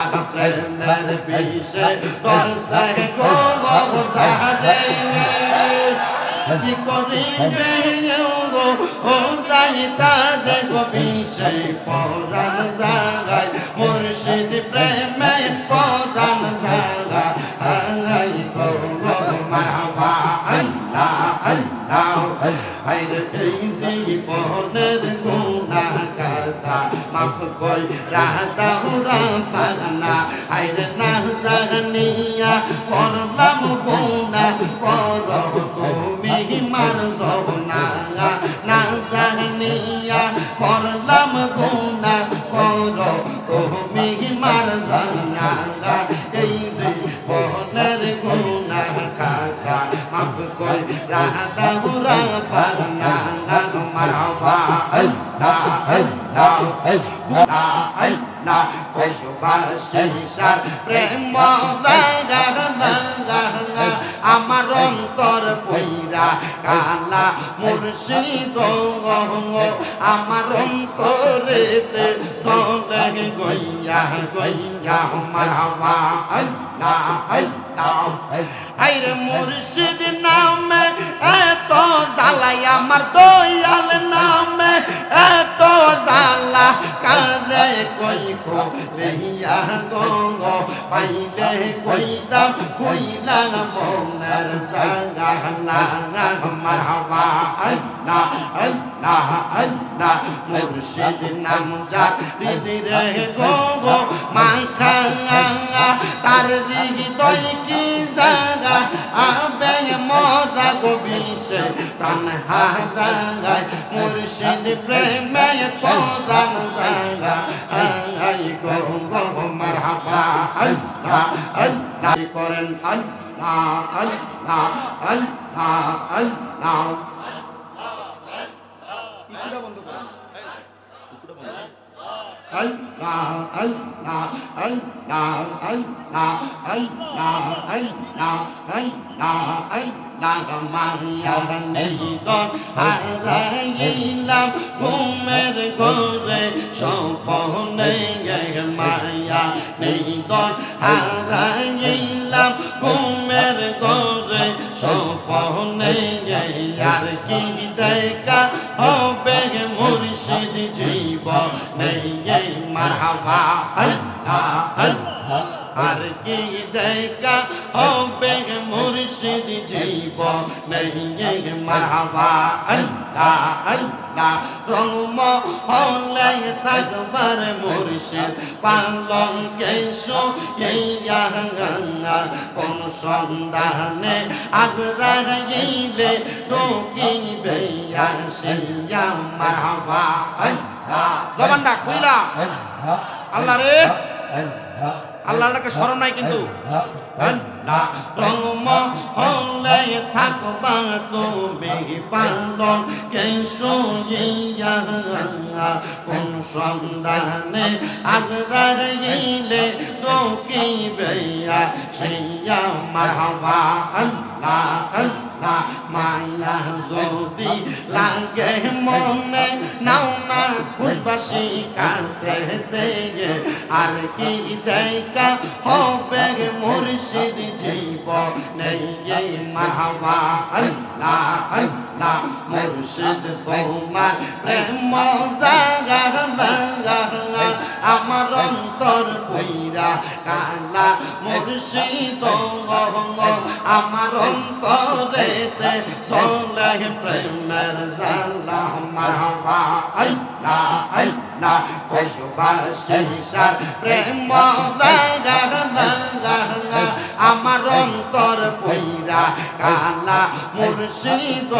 আপনার পিছে তোর সাহে গো সাহে কি করিবে গো ও সাহিতা দেখো পিছে পরাণ জাগাই মুর্শিদ প্রেমে পরাণ জাগা আঙ্গাই গো গো মারবা আল্লাহ আল্লাহ আইরে পিছে পরাণ গো মাফ কই? রাতা হুরা পাগনা আইরে না জানিয়া করলাম গুনা কর তুমি মার জবনা না জানিয়া করলাম গুনা আল্লাহ গুনা আল্লাহ কষ্টবাসীর প্রেম আমার অন্তর পইরা কালা মুর্শিদ আমার অন্তরেতে চলে গইয়া গইয়া মারহাবা আল্লাহ আল্লাহ আইরে মুর্শিদ নামে, এত দালাই আমার দয়াল নামে, এত দালা কারে কই কো লইয়া গঙ্গ, পাইলে কইতাম কইলা মনের জাগা লাগা মারহাবা, আল্লাহ আল্লাহ আল্লাহ, মুর্শিদ নাম যা হৃদয় গঙ্গ, মাখা তার হৃদয় কি জাগা আবে মরা গো প্রাণ হারাঙ্গায় মুর্শিদ প্রেমে ran sanga ay go go marhaba allah allah করেন আল্লাহ আল্লাহ আল্লাহ আল্লাহ আলাইলাম ঘুমের ঘরে সপনে মায়া নেই দন আলাইলাম ঘুমের ঘরে সপনে আর কি দেখা হবে মুর্শিদ জি নেই মারহাবা আল্লাহ আল্লাহ আর কি দেখা হবে মুর্শিদ জীব নেই মারহাবা আল্লাহ আল্লাহ রঙম হলে থাকবার মুর্শিদ পালং কেশো ইয়া কোন সন্ধানে আজ রাগাইলে ডোকিবে আসিয়া মারহাবা আল্লাহ জবানটা খুইলা আল্লাহ রে। আল্লাহটাকে স্মরণ নাই কিন্তু। হ্যাঁ। রঙম হলে থাকবা তুমি পালন। কেশইয়া কোন সন্ধানে আজরার গেলে তো কি বেয়া সেইয়া মাহবা আল্লাহ আল্লাহ। মায়া যদি লাগে মনে নাও না খুশবাসী কাছে দেগে আর কি দেখা হবে মুর্শিদ জীব নেই মাহবা আল্লাহ আল্লাহ মুর্শিদ তোমার প্রেম জাগার লাগার আমার অন্তর পইরা কালা মুর্শিদ আমার অন্তরেতে চলে প্রেমের জালা মারহাবা আল্লাহ আল্লাহ কষ্টবাসীর প্রেম আমার অন্তর পইরা কালা মুর্শিদ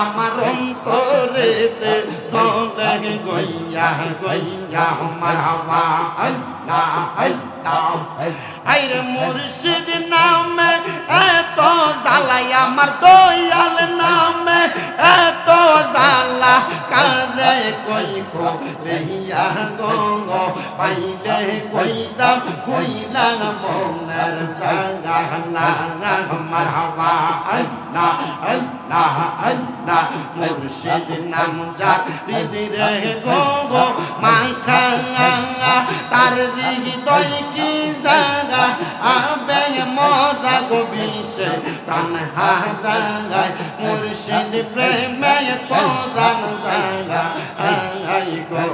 আমার অন্তরেতে চলে গইয়া গইয়া, মারহাবা, আল্লাহ আল্লাহ। আইরে মুর্শিদ নামে, এত দালাই আমার দয়াল নামে, এত দালা কারে কই রেহিয়া গঙ্গ পাইলে কইতাম কইলা মনের জাগা লাগা মারহাবা আল্লাহ আল্লাহ আল্লাহ মুর্শিদ নাম হৃদয় রে গঙ্গ মাখা তার হৃদয় কি জাগা আবে মরা গো বিষে প্রাণ হারায় মুর্শিদ প্রেমে পরাণ জাগা আই গো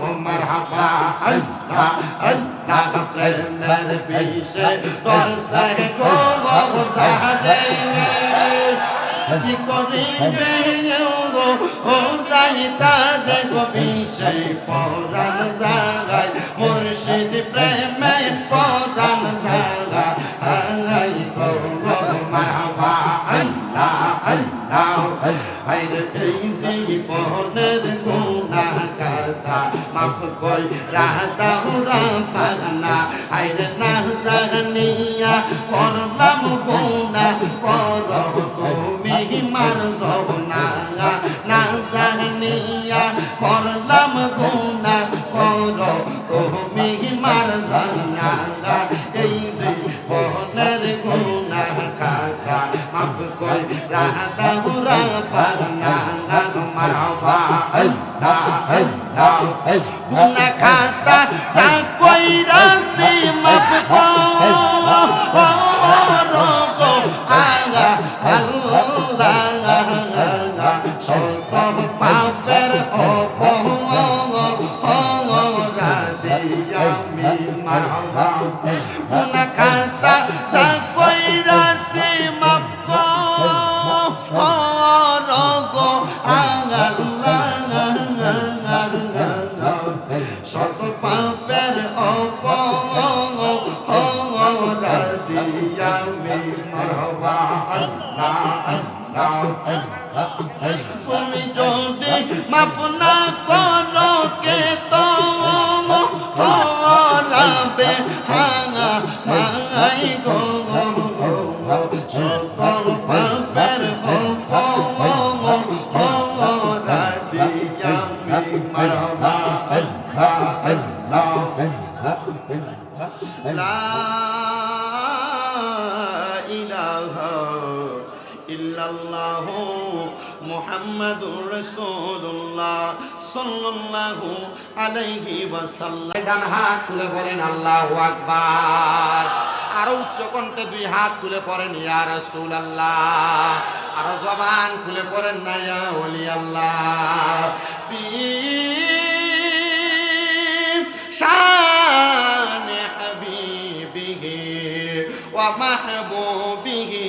গো মারহাবা আল্লাহ আল্লাহ প্রেমের বিষে তোর সে গো গো সাহারে কি করিবে গো ও কই? রাহতা হুরা পাগনা আইরে না জানিয়া করলাম গুনাহ কর গুনা খাতা সা কই রাসি মাফ পাপের অপহরা দিয়ামি মারহাবা গুনা খাতা সা কই রাসি দিয়ামি মরহবা আল্লাহ আল্লাহ তুমি যদি মাফ না করো, কে তো হরাবে হাঙা মাই গো শত পাপের মরহবা আল্লাহ আল্লাহ লা সাল্লাল্লাহু আলাইহি ওয়াসাল্লাম। ডান হাত তুলে বলেন, আল্লাহু আকবার। আরও উচ্চ কণ্ঠে দুই হাত তুলে পড়েন, ইয়া রাসূলুল্লাহ। আরও জবান খুলে পড়েন না ইয়া ওলি আল্লাহ ফি শান হাবিবিহি ওয়া মাহবুবিহি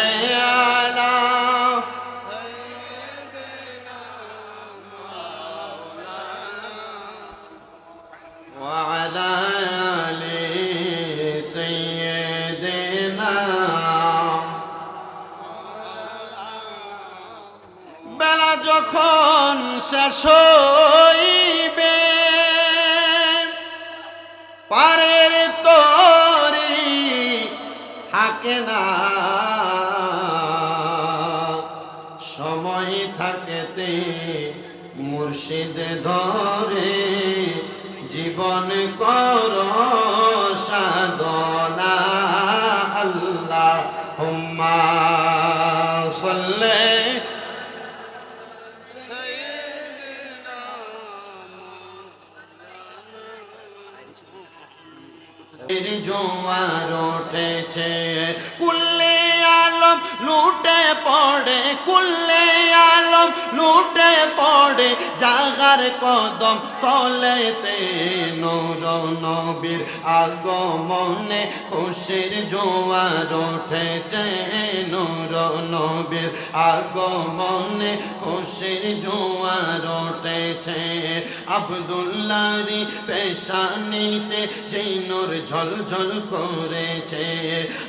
বেলা যখন শেষ হইবে পারের তরি থাকে না। সময় থাকেতে মুর্শিদ ধরে জীবন উঠেছে কুল্লে আলম লুটে পড়ে কুল্লে আলম লুটে পড়ে, জাগার কদম তলেতে নূর নবীর আগমনে খুশির জোয়ার উঠেছে। নূর নবীর আগমনে খুশির জোয়ার উঠেছে। আবদুল্লারি পেশানিতে যেই নূর ঝলঝল করেছে।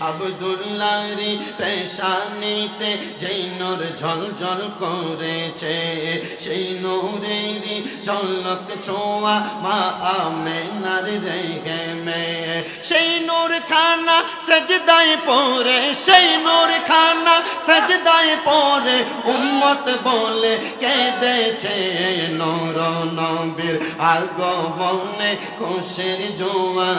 আবদুল্লারি পেশানিতে যেই নূর ঝলঝল করেছে সেই নূরেরই ঝলক ছোঁয়া মা আমেনার রেগে মে সেই নূর খানা সজদায় পরে সেই নূর খানা সজদায় পরে উম্মত বলে কেঁদেছে নূর নবীর আগমনে খুশির জোয়া